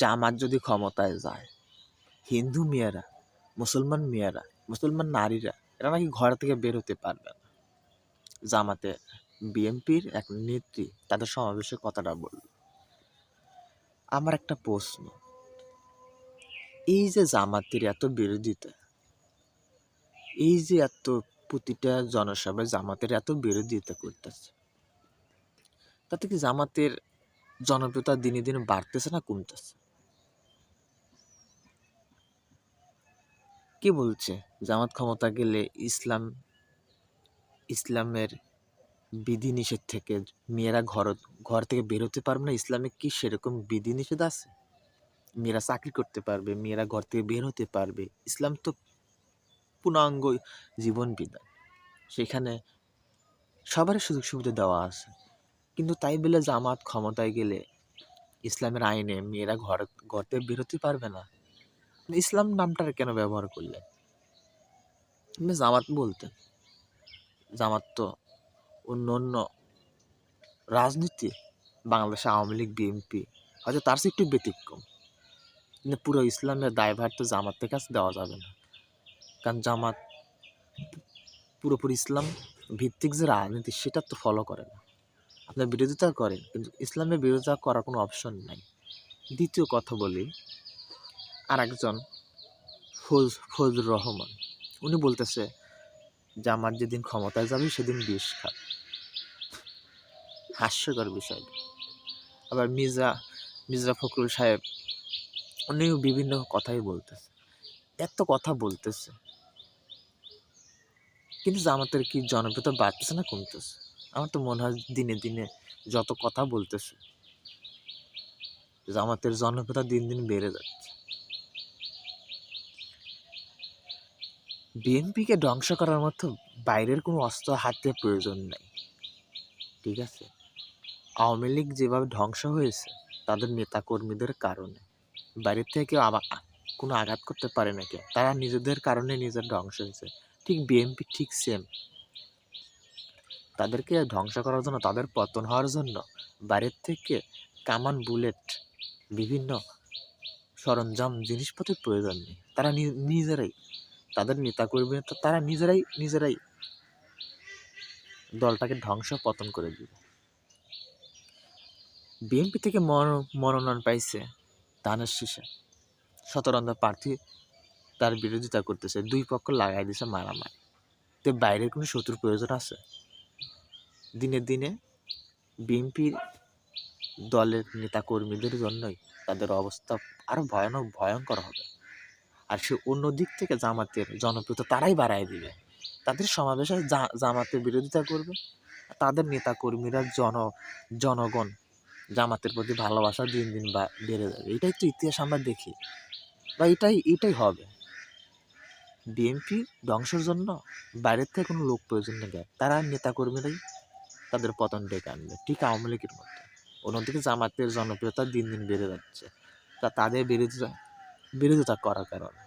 জামাত যদি ক্ষমতায় যায়, হিন্দু মেয়েরা, মুসলমান মেয়েরা, মুসলমান নারীরা, এরা নাকি ঘর থেকে বের হতে পারবে না। জামাতে বিএনপির এক নেত্রী তাদের সমাবেশে কথাটা বলল। আমার একটা প্রশ্ন, এই যে জামাতের এত বিরোধিতা, এই যে এত প্রতিটা জনসভায় জামাতের এত বিরোধিতা করতেছে, তাতে কি জামাতের জনপ্রিয়তা দিনে দিনে বাড়তেছে না কমতেছে? কে বলছে? জামাত ক্ষমতা গেলে ইসলাম, ইসলামের বিধিনিষেধ থেকে মেয়েরা ঘর ঘর থেকে বেরোতে পারবে না? ইসলামে কি সেরকম বিধিনিষেধ আছে? মেয়েরা চাকরি করতে পারবে, মেয়েরা ঘর থেকে বের হতে পারবে। ইসলাম তো পূর্ণাঙ্গ জীবন বিধান। সেখানে সবারই সুযোগ সুবিধা দেওয়া আছে। কিন্তু তাই বলে জামাত ক্ষমতায় গেলে ইসলামের আইনে মেয়েরা ঘর ঘর থেকে বেরোতে পারবে না? ইসলাম নামটা কেন ব্যবহার করলেন আপনি জামাত বলতেন জামাত তো অন্য অন্য রাজনীতি, বাংলাদেশে আওয়ামী লীগ, বিএনপি, হয়তো তার চেয়ে একটু ব্যতিক্রম। কিন্তু পুরো ইসলামের দায়ভার তো জামাতের কাছে দেওয়া যাবে না। কারণ জামাত পুরোপুরি ইসলাম ভিত্তিক যে রাজনীতি, সেটা তো ফলো করে না। আপনার বিরোধিতা করেন, কিন্তু ইসলামের বিরোধিতা করার কোনো অপশন নাই। দ্বিতীয় কথা বলি আর একজন ফজ, ফজলুর রহমান। উনি বলতেছে যে, আমার যেদিন ক্ষমতায় যাবে, সেদিন বিষ খাবে হাস্যকর বিষয়। আবার মির্জা মির্জা ফখরুল সাহেব, উনিও বিভিন্ন কথাই বলতেছে। এত কথা বলতেছে। কিন্তু জামাতের কি জনপ্রিয়তা বাড়তেছে না কমতেছে? আমার তো মনে হয় দিনে দিনে যত কথা বলতেছে, জামাতের জনপ্রিয়তা দিন দিন বেড়ে যাচ্ছে। বিএনপিকে ধ্বংস করার মতো বাইরের কোনো অস্ত্র হাতে প্রয়োজন নাই, ঠিক আছে? আওয়ামী লীগ যেভাবে ধ্বংস হয়েছে, তাদের নেতাকর্মীদের কারণে। বাইরের থেকে আবার কোনো আঘাত করতে পারে না কেউ। তারা নিজেদের কারণে নিজের ধ্বংস হয়েছে। ঠিক বিএনপি ঠিক সেম তাদেরকে ধ্বংস করার জন্য, তাদের পতন হওয়ার জন্য বাইরের থেকে কামান, বুলেট, বিভিন্ন সরঞ্জাম, জিনিসপত্রের প্রয়োজন নেই। তারা নিজেরাই তাদের নেতাকর্মী তো, তারা নিজেরাই নিজেরাই দলটাকে ধ্বংস পতন করে দিবে বিএনপি থেকে মনোনয়ন পাইছে ধানের শীষে। শতরন্ধ প্রার্থী তার বিরোধিতা করতেছে, দুই পক্ষ লাগাই দিছে মারামারি। তো বাইরের কোনো শত্রুর প্রয়োজন আছে? দিনে দিনে বিএনপির দলের নেতাকর্মীদের জন্যই তাদের অবস্থা আরও ভয়ানক, ভয়ঙ্কর হবে। আর সে অন্য দিক থেকে জামাতের জনপ্রিয়তা তারাই বাড়ায় দিবে। তাদের সমাবেশে জামাতের বিরোধিতা করবে। তাদের নেতাকর্মীরা জন, জনগণ জামাতের প্রতি ভালোবাসা দিন দিন বেড়ে যাবে। এটাই তো ইতিহাস আমরা দেখি। বা এটাই এটাই হবে। বিএনপি ধ্বংসের জন্য বাইরের থেকে কোনো লোক প্রয়োজন নেই। তারা নেতাকর্মীরাই তাদের পতন ডেকে আনবে। ঠিক আওয়ামী লীগের মতো অন্যদিকে জামাতের জনপ্রিয়তা দিন দিন বেড়ে যাচ্ছে। তা তাদের বিরোধিতা বিরোধিতা করার কারণে